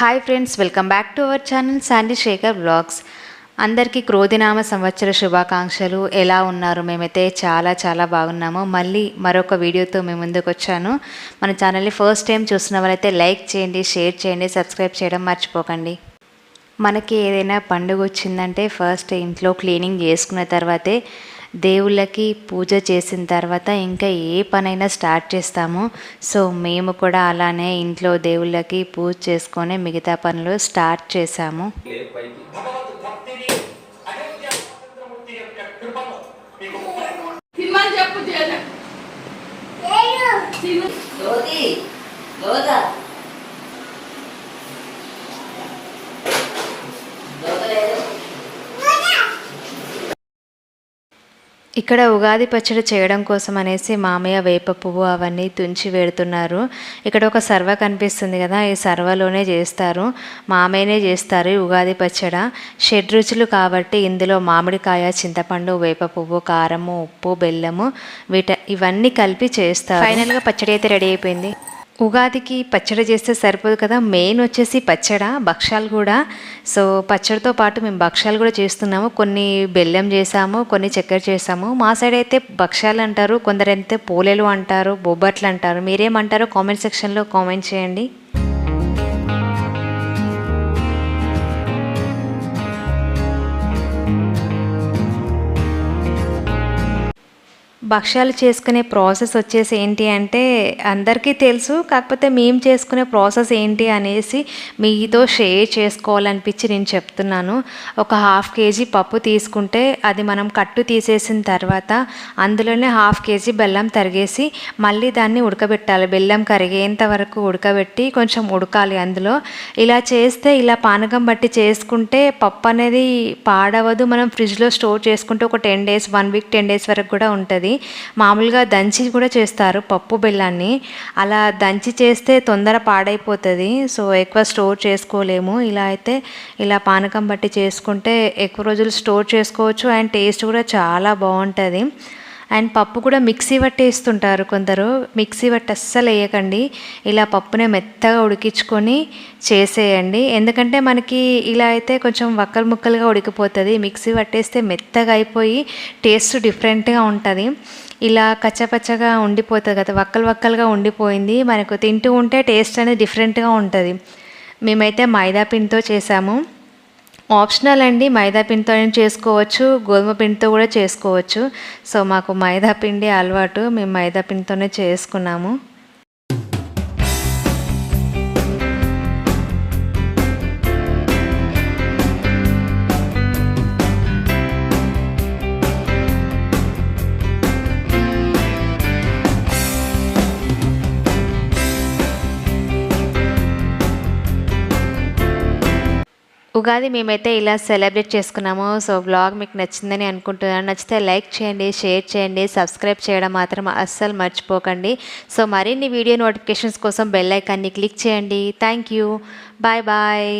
Hi friends welcome back to our channel Sandy Shekhar vlogs అందరికీ క్రోధినామ సంవత్సర శుభాకాంక్షలు. ఎలా ఉన్నారు? మేమైతే చాలా చాలా బాగున్నాము. మళ్ళీ మరొక వీడియోతో మేము ముందుకు వచ్చాను. మన ఛానల్ని ఫస్ట్ టైం చూసిన వాళ్ళైతే లైక్ చేయండి షేర్ చేయండి సబ్స్క్రైబ్ చేయడం మర్చిపోకండి. మనకి ఏదైనా పండుగ వచ్చిందంటే ఫస్ట్ ఇంట్లో క్లీనింగ్ చేసుకున్న తర్వాతే దేవుళ్ళకి పూజ చేసిన తర్వాత ఇంకా ఏ పనైనా స్టార్ట్ చేస్తాము. సో మేము కూడా అలానే ఇంట్లో దేవుళ్ళకి పూజ చేసుకొని మిగతా పనులు స్టార్ట్ చేసాము తిమ్మని చెప్పు ఇక్కడ ఉగాది పచ్చడి చేయడం కోసం అనేసి మామయ్య వేప పువ్వు అవన్నీ తుంచి పెడుతున్నారు ఇక్కడ ఒక సర్వ కనిపిస్తుంది కదా ఈ సర్వలోనే చేస్తారు. మామయ్యనే చేస్తారు ఈ ఉగాది పచ్చడ. షెడ్ రుచులు కాబట్టి ఇందులో మామిడికాయ చింతపండు వేప పువ్వు కారము ఉప్పు బెల్లము వీట ఇవన్నీ కలిపి చేస్తారు. ఫైనల్గా పచ్చడి అయితే రెడీ అయిపోయింది. ఉగాదికి పచ్చడి చేస్తే సరిపోదు కదా మెయిన్ వచ్చేసి పచ్చడ భక్ష్యాలు కూడా. సో పచ్చడితో పాటు మేము భక్ష్యాలు కూడా చేస్తున్నాము. కొన్ని బెల్లం చేసాము కొన్ని చక్కెర చేసాము. మా సైడ్ అయితే భక్ష్యాలు అంటారు కొందరైతే పోలేలు అంటారు బొబ్బట్లు అంటారు. మీరేమంటారో కామెంట్ సెక్షన్లో కామెంట్ చేయండి. భక్ష్యాలు చేసుకునే ప్రాసెస్ వచ్చేసి ఏంటి అంటే అందరికీ తెలుసు కాకపోతే మేము చేసుకునే ప్రాసెస్ ఏంటి అనేసి మీతో షేర్ చేసుకోవాలనిపించి నేను చెప్తున్నాను. ఒక హాఫ్ కేజీ పప్పు తీసుకుంటే అది మనం కట్టు తీసేసిన తర్వాత అందులోనే హాఫ్ కేజీ బెల్లం తరిగేసి మళ్ళీ దాన్ని ఉడకబెట్టాలి. బెల్లం కరిగేంత వరకు ఉడకబెట్టి కొంచెం ఉడకాలి అందులో. ఇలా చేస్తే ఇలా పానకం బట్టి చేసుకుంటే పప్పు అనేది పాడవదు. మనం ఫ్రిడ్జ్లో స్టోర్ చేసుకుంటే ఒక ten days one week ten days వరకు కూడా ఉంటుంది. మామూలుగా దంచి కూడా చేస్తారు పప్పు బెల్లాన్ని. అలా దంచి చేస్తే తొందర పాడైపోతుంది. సో ఎక్కువ స్టోర్ చేసుకోలేము. ఇలా అయితే ఇలా పానకం బట్టి చేసుకుంటే ఎక్కువ రోజులు స్టోర్ చేసుకోవచ్చు. అండ్ టేస్ట్ కూడా చాలా బాగుంటుంది. అండ్ పప్పు కూడా మిక్సీ పట్టేస్తుంటారు కొందరు. మిక్సీ పట్టి అస్సలు వేయకండి. ఇలా పప్పునే మెత్తగా ఉడికించుకొని చేసేయండి. ఎందుకంటే మనకి ఇలా అయితే కొంచెం వక్కలు ముక్కలుగా ఉడికిపోతుంది. మిక్సీ పట్టేస్తే మెత్తగా అయిపోయి టేస్ట్ డిఫరెంట్గా ఉంటుంది. ఇలా కచ్చపచ్చగా ఉండిపోతుంది కదా వక్కలు వక్కలుగా ఉండిపోయింది. మనకు తింటూ ఉంటే టేస్ట్ అనేది డిఫరెంట్గా ఉంటుంది. మేమైతే మైదా పిండితో చేసాము. ఆప్షనల్ అండి. మైదా పిండితో చేసుకోవచ్చు. గోధుమ పిండితో కూడా చేసుకోవచ్చు. సో మాకు మైదా పిండి అలవాటు. మేము మైదా పిండితోనే చేసుకున్నాము. ఉగాది మేమైతే ఇలా సెలబ్రేట్ చేసుకున్నాము. సో వ్లాగ్ మీకు నచ్చిందని అనుకుంటున్నాను. నచ్చితే లైక్ చేయండి షేర్ చేయండి సబ్స్క్రైబ్ చేయడం మాత్రం అస్సలు మర్చిపోకండి. సో మరిన్ని వీడియో నోటిఫికేషన్స్ కోసం బెల్ ఐకాన్ని క్లిక్ చేయండి. Thank you. Bye bye.